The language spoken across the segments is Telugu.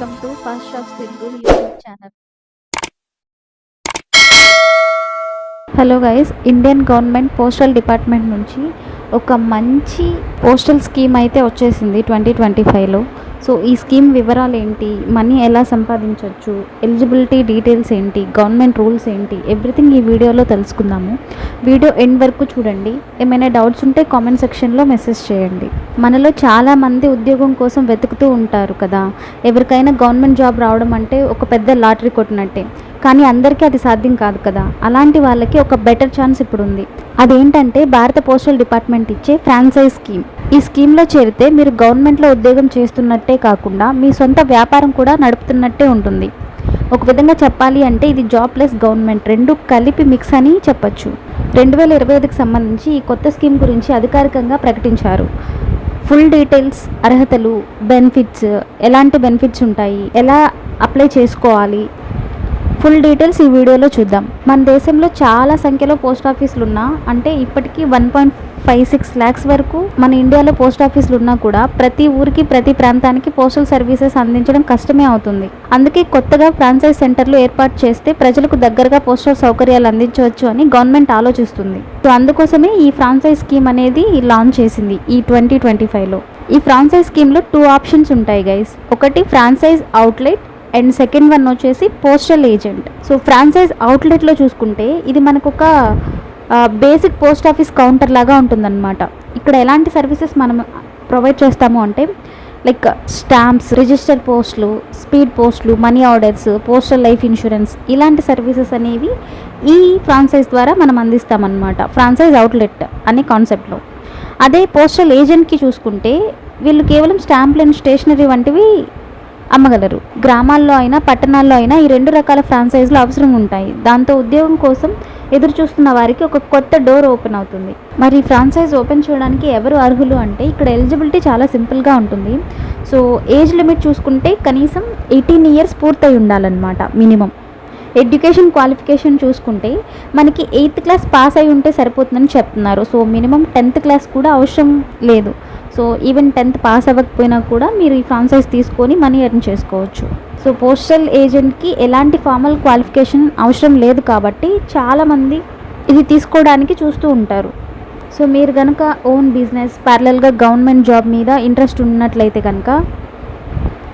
Welcome to fast shop Sindhu YouTube channel. Hello guys Indian government postal department నుంచి ఒక మంచి పోస్టల్ స్కీమ్ అయితే వచ్చేసింది ట్వంటీ ట్వంటీ ఫైవ్లో. సో ఈ స్కీమ్ వివరాలు ఏంటి? మనీ ఎలా సంపాదించవచ్చు ఎలిజిబిలిటీ డీటెయిల్స్ ఏంటి? గవర్నమెంట్ రూల్స్ ఏంటి? ఎవ్రీథింగ్ ఈ వీడియోలో తెలుసుకుందాము. వీడియో ఎండ్ వరకు చూడండి. ఏమైనా డౌట్స్ ఉంటే కామెంట్ సెక్షన్లో మెసేజ్ చేయండి. మనలో చాలామంది ఉద్యోగం కోసం వెతుకుతూ ఉంటారు కదా. ఎవరికైనా గవర్నమెంట్ జాబ్ రావడం అంటే ఒక పెద్ద లాటరీ కొట్టినట్టే. కానీ అందరికీ అది సాధ్యం కాదు కదా. అలాంటి వాళ్ళకి ఒక బెటర్ ఛాన్స్ ఇప్పుడు ఉంది అదేంటంటే భారత పోస్టల్ డిపార్ట్మెంట్ ఇచ్చే ఫ్రాంచైజ్ స్కీమ్. ఈ స్కీమ్లో చేరితే మీరు గవర్నమెంట్లో ఉద్యోగం చేస్తున్నట్టే కాకుండా మీ సొంత వ్యాపారం కూడా నడుపుతున్నట్టే ఉంటుంది. ఒక విధంగా చెప్పాలి అంటే ఇది జాబ్ ప్లస్ గవర్నమెంట్. రెండు కలిపి మిక్స్ అని చెప్పొచ్చు. రెండు వేల ఇరవై ఐదుకి సంబంధించి ఈ కొత్త స్కీమ్ గురించి అధికారికంగా ప్రకటించారు. ఫుల్ డీటెయిల్స్ అర్హతలు బెనిఫిట్స్ ఎలాంటి బెనిఫిట్స్ ఉంటాయి? ఎలా అప్లై చేసుకోవాలి? ఫుల్ డీటెయిల్స్ ఈ వీడియోలో చూద్దాం. మన దేశంలో చాలా సంఖ్యలో పోస్ట్ ఆఫీసులు ఉన్నా అంటే ఇప్పటికీ one point five six lakhs వరకు మన ఇండియాలో పోస్ట్ ఆఫీసులు ఉన్నా కూడా ప్రతి ఊరికి ప్రతి ప్రాంతానికి పోస్టల్ సర్వీసెస్ అందించడం కష్టమే అవుతుంది. అందుకే కొత్తగా ఫ్రాంచైజ్ సెంటర్లు ఏర్పాటు చేస్తే ప్రజలకు దగ్గరగా పోస్టల్ సౌకర్యాలు అందించవచ్చు అని గవర్నమెంట్ ఆలోచిస్తుంది. సో అందుకోసమే ఈ ఫ్రాంచైజ్ స్కీమ్ అనేది లాంచ్ చేసింది ఈ ట్వంటీ ట్వంటీ ఫైవ్లో. ఈ ఫ్రాంచైజ్ స్కీమ్లో టూ ఆప్షన్స్ ఉంటాయి గైస్ ఒకటి franchise outlet and second one వచ్చేసి పోస్టల్ ఏజెంట్. సో ఫ్రాంచైజ్ అవుట్లెట్లో చూసుకుంటే ఇది మనకు ఒక బేసిక్ పోస్ట్ ఆఫీస్ కౌంటర్ లాగా ఉంటుందన్నమాట. ఇక్కడ ఎలాంటి సర్వీసెస్ మనం ప్రొవైడ్ చేస్తాము అంటే లైక్ స్టాంప్స్ రిజిస్టర్ పోస్టులు స్పీడ్ పోస్టులు money orders postal life insurance ఇలాంటి సర్వీసెస్ అనేవి ఈ ఫ్రాంచైజ్ ద్వారా మనం అందిస్తామన్నమాట. ఫ్రాంచైజ్ అవుట్లెట్ అనే కాన్సెప్ట్లో. అదే పోస్టల్ ఏజెంట్కి చూసుకుంటే వీళ్ళు కేవలం స్టాంపులు అండ్ స్టేషనరీ వంటివి అమ్మగలరు. గ్రామాల్లో అయినా పట్టణాల్లో అయినా ఈ రెండు రకాల ఫ్రాంచైజీలు అవసరం ఉంటాయి. దాంతో ఉద్యోగం కోసం ఎదురు చూస్తున్న వారికి ఒక కొత్త డోర్ ఓపెన్ అవుతుంది. మరి ఫ్రాంచైజ్ ఓపెన్ చేయడానికి ఎవరు అర్హులు అంటే ఇక్కడ ఎలిజిబిలిటీ చాలా సింపుల్గా ఉంటుంది. సో ఏజ్ లిమిట్ చూసుకుంటే కనీసం ఎయిటీన్ ఇయర్స్ పూర్తయి ఉండాలన్నమాట మినిమం. ఎడ్యుకేషన్ క్వాలిఫికేషన్ చూసుకుంటే మనకి ఎయిత్ క్లాస్ పాస్ అయి ఉంటే సరిపోతుందని చెప్తున్నారు. సో మినిమం టెన్త్ క్లాస్ కూడా అవసరం లేదు. సో ఈవెన్ టెన్త్ పాస్ అవ్వకపోయినా కూడా మీరు ఈ ఫ్రాంచైజ్ తీసుకొని మనీ ఎర్న్ చేసుకోవచ్చు. సో పోస్టల్ ఏజెంట్కి ఎలాంటి ఫార్మల్ క్వాలిఫికేషన్ అవసరం లేదు కాబట్టి చాలామంది ఇది తీసుకోవడానికి చూస్తూ ఉంటారు. సో మీరు కనుక ఓన్ బిజినెస్ ప్యారలల్గా గవర్నమెంట్ జాబ్ మీద ఇంట్రెస్ట్ ఉన్నట్లయితే కనుక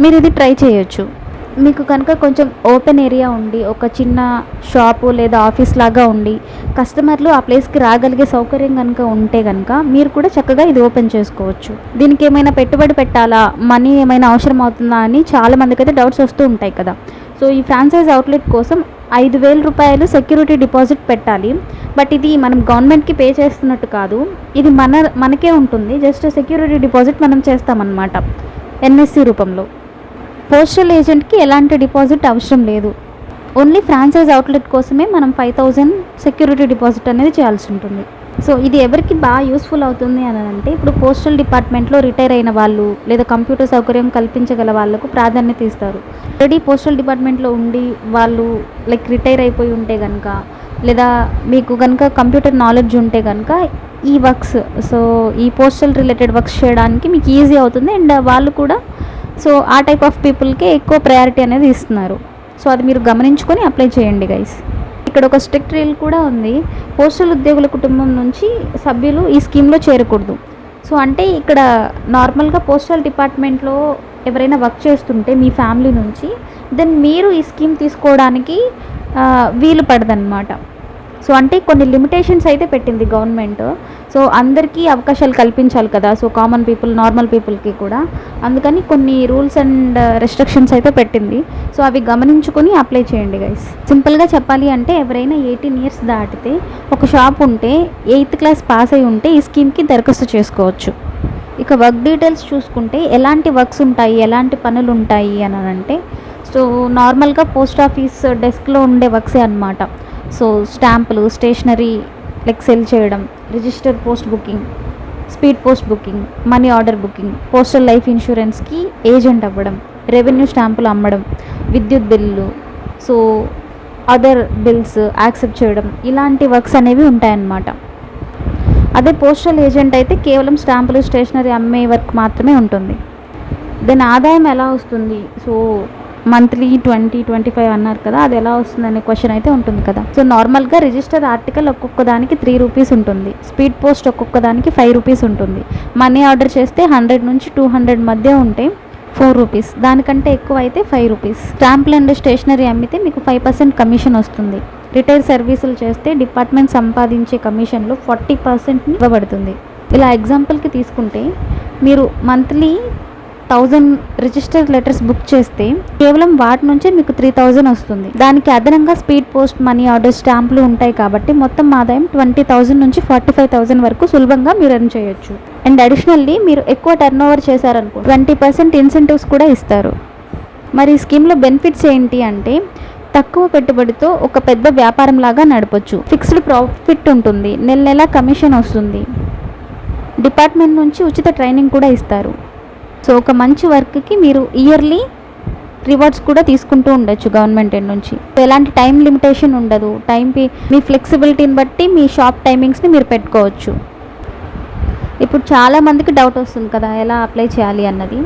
మీరు ఇది ట్రై చేయొచ్చు. మీకు కనుక కొంచెం ఓపెన్ ఏరియా ఉండి ఒక చిన్న షాపు లేదా ఆఫీస్ లాగా ఉండి కస్టమర్లు ఆ ప్లేస్కి రాగలిగే సౌకర్యం కనుక ఉంటే కనుక మీరు కూడా చక్కగా ఇది ఓపెన్ చేసుకోవచ్చు. దీనికి ఏమైనా పెట్టుబడి పెట్టాలా? మనీ ఏమైనా అవసరం అవుతుందా? అని చాలా మందికి అయితే డౌట్స్ వస్తూ ఉంటాయి కదా. సో ఈ ఫ్రాంచైజ్ అవుట్లెట్ కోసం ఐదు వేల రూపాయలు సెక్యూరిటీ డిపాజిట్ పెట్టాలి. బట్ ఇది మనం గవర్నమెంట్కి పే చేస్తున్నట్టు కాదు. ఇది మన మనకే ఉంటుంది. జస్ట్ సెక్యూరిటీ డిపాజిట్ మనం చేస్తామన్నమాట. ఎన్ఎస్సి రూపంలో. పోస్టల్ ఏజెంట్కి ఎలాంటి డిపాజిట్ అవసరం లేదు. ఓన్లీ ఫ్రాంచైజ్ అవుట్లెట్ కోసమే మనం ఫైవ్ థౌజండ్ సెక్యూరిటీ డిపాజిట్ అనేది చేయాల్సి ఉంటుంది. సో ఇది ఎవరికి బాగా యూస్ఫుల్ అవుతుంది అని అంటే ఇప్పుడు పోస్టల్ డిపార్ట్మెంట్లో రిటైర్ అయిన వాళ్ళు లేదా కంప్యూటర్ సౌకర్యం కల్పించగల వాళ్ళకు ప్రాధాన్యత ఇస్తారు. ఆల్రెడీ పోస్టల్ డిపార్ట్మెంట్లో ఉండి వాళ్ళు లైక్ రిటైర్ అయిపోయి ఉంటే కనుక లేదా మీకు కనుక కంప్యూటర్ నాలెడ్జ్ ఉంటే కనుక ఈ వర్క్స్ సో ఈ పోస్టల్ రిలేటెడ్ వర్క్స్ చేయడానికి మీకు ఈజీ అవుతుంది. అండ్ వాళ్ళు కూడా సో ఆ టైప్ ఆఫ్ పీపుల్కే ఎక్కువ ప్రయారిటీ అనేది ఇస్తున్నారు. సో అది మీరు గమనించుకొని అప్లై చేయండి గైస్ ఇక్కడ ఒక స్ట్రిక్ట్ రూల్ కూడా ఉంది. పోస్టల్ ఉద్యోగుల కుటుంబం నుంచి సభ్యులు ఈ స్కీమ్లో చేరకూడదు. సో అంటే ఇక్కడ నార్మల్గా పోస్టల్ డిపార్ట్మెంట్లో ఎవరైనా వర్క్ చేస్తుంటే మీ ఫ్యామిలీ నుంచి దెన్ మీరు ఈ స్కీమ్ తీసుకోవడానికి వీలు పడదన్నమాట. సో అంటే కొన్ని లిమిటేషన్స్ అయితే పెట్టింది గవర్నమెంట్ సో అందరికీ అవకాశాలు కల్పించాలి కదా సో కామన్ పీపుల్ నార్మల్ పీపుల్కి కూడా. అందుకని కొన్ని రూల్స్ అండ్ రెస్ట్రిక్షన్స్ అయితే పెట్టింది. సో అవి గమనించుకొని అప్లై చేయండి గైస్ సింపుల్గా చెప్పాలి అంటే ఎవరైనా ఎయిటీన్ ఇయర్స్ దాటితే ఒక షాప్ ఉంటే ఎయిత్ క్లాస్ పాస్ అయి ఉంటే ఈ స్కీమ్కి దరఖాస్తు చేసుకోవచ్చు. ఇక వర్క్ డీటెయిల్స్ చూసుకుంటే ఎలాంటి వర్క్స్ ఉంటాయి ఎలాంటి పనులు ఉంటాయి అని అంటే సో నార్మల్గా పోస్ట్ ఆఫీస్ డెస్క్లో ఉండే వర్క్సే అనమాట సో స్టాంపులు స్టేషనరీ లైక్ సెల్ చేయడం register post booking speed post booking money order booking postal life ఇన్సూరెన్స్కి agent అవ్వడం రెవెన్యూ స్టాంపులు అమ్మడం విద్యుత్ bill so other bills accept చేయడం ఇలాంటి వర్క్స్ అనేవి ఉంటాయన్నమాట. అదే పోస్టల్ ఏజెంట్ అయితే కేవలం స్టాంపులు స్టేషనరీ అమ్మే వర్క్ మాత్రమే ఉంటుంది. దెన్ ఆదాయం ఎలా వస్తుంది? So monthly twenty twenty five అన్నారు కదా అది ఎలా వస్తుంది అనే క్వశ్చన్ అయితే ఉంటుంది కదా. సో నార్మల్గా రిజిస్టర్ ఆర్టికల్ ఒక్కొక్క దానికి త్రీ రూపీస్ ఉంటుంది. స్పీడ్ పోస్ట్ ఒక్కొక్క దానికి ఫైవ్ రూపీస్ ఉంటుంది. మనీ ఆర్డర్ చేస్తే హండ్రెడ్ నుంచి టూ హండ్రెడ్ మధ్య ఉంటే ఫోర్ రూపీస్ దానికంటే ఎక్కువ అయితే ఫైవ్ రూపీస్ స్టాంపులు అండ్ స్టేషనరీ అమ్మితే మీకు ఫైవ్ పర్సెంట్ కమిషన్ వస్తుంది. రిటైల్ సర్వీసులు చేస్తే డిపార్ట్మెంట్ సంపాదించే కమిషన్లో ఫార్టీ పర్సెంట్ని ఇవ్వబడుతుంది. ఇలా ఎగ్జాంపుల్కి తీసుకుంటే మీరు monthly thousand registered letters book చేస్తే కేవలం వాటి నుంచే మీకు త్రీ థౌజండ్ వస్తుంది. దానికి అదనంగా స్పీడ్ పోస్ట్ మనీ ఆర్డర్ స్టాంపులు ఉంటాయి కాబట్టి మొత్తం ఆదాయం ట్వంటీ థౌజండ్ నుంచి ఫార్టీ ఫైవ్ థౌజండ్ వరకు సులభంగా మీరు ఎర్న్ చేయొచ్చు. అండ్ అడిషనల్లీ మీరు ఎక్కువ టర్న్ ఓవర్ చేశారనుకో ట్వంటీ పర్సెంట్ ఇన్సెంటివ్స్ కూడా ఇస్తారు. మరి ఈ స్కీమ్లో బెనిఫిట్స్ ఏంటి అంటే తక్కువ పెట్టుబడితో ఒక పెద్ద వ్యాపారం లాగా నడపచ్చు. ఫిక్స్డ్ ప్రాఫిట్ ఉంటుంది. నెల నెల కమిషన్ వస్తుంది. డిపార్ట్మెంట్ నుంచి ఉచిత ట్రైనింగ్ కూడా ఇస్తారు. సో ఒక మంచి వర్క్కి మీరు ఇయర్లీ రివార్డ్స్ కూడా తీసుకుంటూ ఉండొచ్చు గవర్నమెంట్ ఎండ్ నుంచి. ఎలాంటి టైం లిమిటేషన్ ఉండదు. టైం మీ ఫ్లెక్సిబిలిటీని బట్టి మీ షాప్ టైమింగ్స్ని మీరు పెట్టుకోవచ్చు. ఇప్పుడు చాలామందికి డౌట్ వస్తుంది కదా ఎలా అప్లై చేయాలి అన్నది.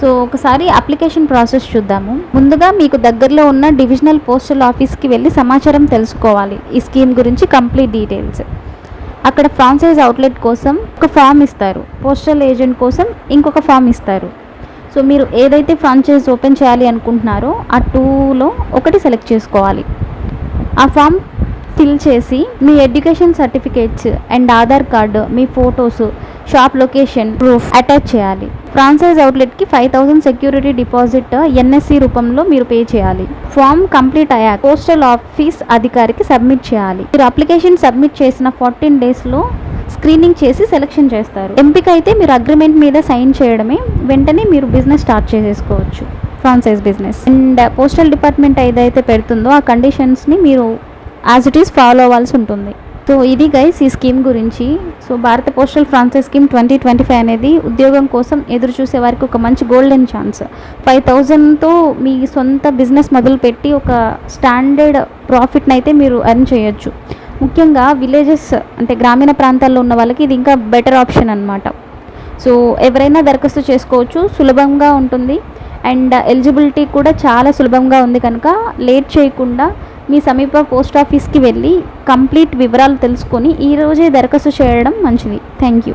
సో ఒకసారి అప్లికేషన్ ప్రాసెస్ చూద్దాము. ముందుగా మీకు దగ్గరలో ఉన్న డివిజనల్ పోస్టల్ ఆఫీస్కి వెళ్ళి సమాచారం తెలుసుకోవాలి. ఈ స్కీమ్ గురించి కంప్లీట్ డీటెయిల్స్. అక్కడ ఫ్రాంచైజ్ అవుట్లెట్ కోసం ఒక ఫామ్ ఇస్తారు. పోస్టల్ ఏజెంట్ కోసం ఇంకొక ఫామ్ ఇస్తారు. సో మీరు ఏదైతే ఫ్రాంచైజ్ ఓపెన్ చేయాలి అనుకుంటున్నారో ఆ టూలో ఒకటి సెలెక్ట్ చేసుకోవాలి. ఆ ఫామ్ ఫిల్ చేసి మీ education certificates and Aadhaar card me photos shop location proof attach చేయాలి. Franchise అవుట్లెట్కి five thousand security deposit NSC రూపంలో మీరు పే చేయాలి. ఫామ్ కంప్లీట్ అయ్యాక పోస్టల్ ఆఫీస్ అధికారికి సబ్మిట్ చేయాలి. మీరు అప్లికేషన్ సబ్మిట్ చేసిన ఫార్టీన్ డేస్లో స్క్రీనింగ్ చేసి సెలెక్షన్ చేస్తారు. ఎంపిక అయితే మీరు అగ్రిమెంట్ మీద సైన్ చేయడమే వెంటనే మీరు బిజినెస్ స్టార్ట్ చేసేసుకోవచ్చు. Franchise business. And postal department ఏదైతే పెడుతుందో ఆ కండిషన్స్ని మీరు యాజ్ ఇట్ ఈస్ ఫాలో అవ్వాల్సి ఉంటుంది. సో ఇది గైస్ ఈ స్కీమ్ గురించి. సో భారత postal franchise scheme twenty twenty five అనేది ఉద్యోగం కోసం ఎదురు చూసే వారికి ఒక మంచి గోల్డెన్ ఛాన్స్ ఫైవ్ థౌజండ్తో మీ సొంత బిజినెస్ మొదలుపెట్టి ఒక స్టాండర్డ్ ప్రాఫిట్ని అయితే మీరు ఎర్న్ చేయొచ్చు. ముఖ్యంగా విలేజెస్ అంటే గ్రామీణ ప్రాంతాల్లో ఉన్న వాళ్ళకి ఇది ఇంకా బెటర్ ఆప్షన్ అనమాట సో ఎవరైనా దరఖాస్తు చేసుకోవచ్చు సులభంగా ఉంటుంది. అండ్ ఎలిజిబిలిటీ కూడా చాలా సులభంగా ఉంది కనుక లేట్ చేయకుండా మీ సమీప పోస్ట్ ఆఫీస్కి వెళ్ళి కంప్లీట్ వివరాలు తెలుసుకొని ఈరోజే దరఖాస్తు చేయడం మంచిది. Thank you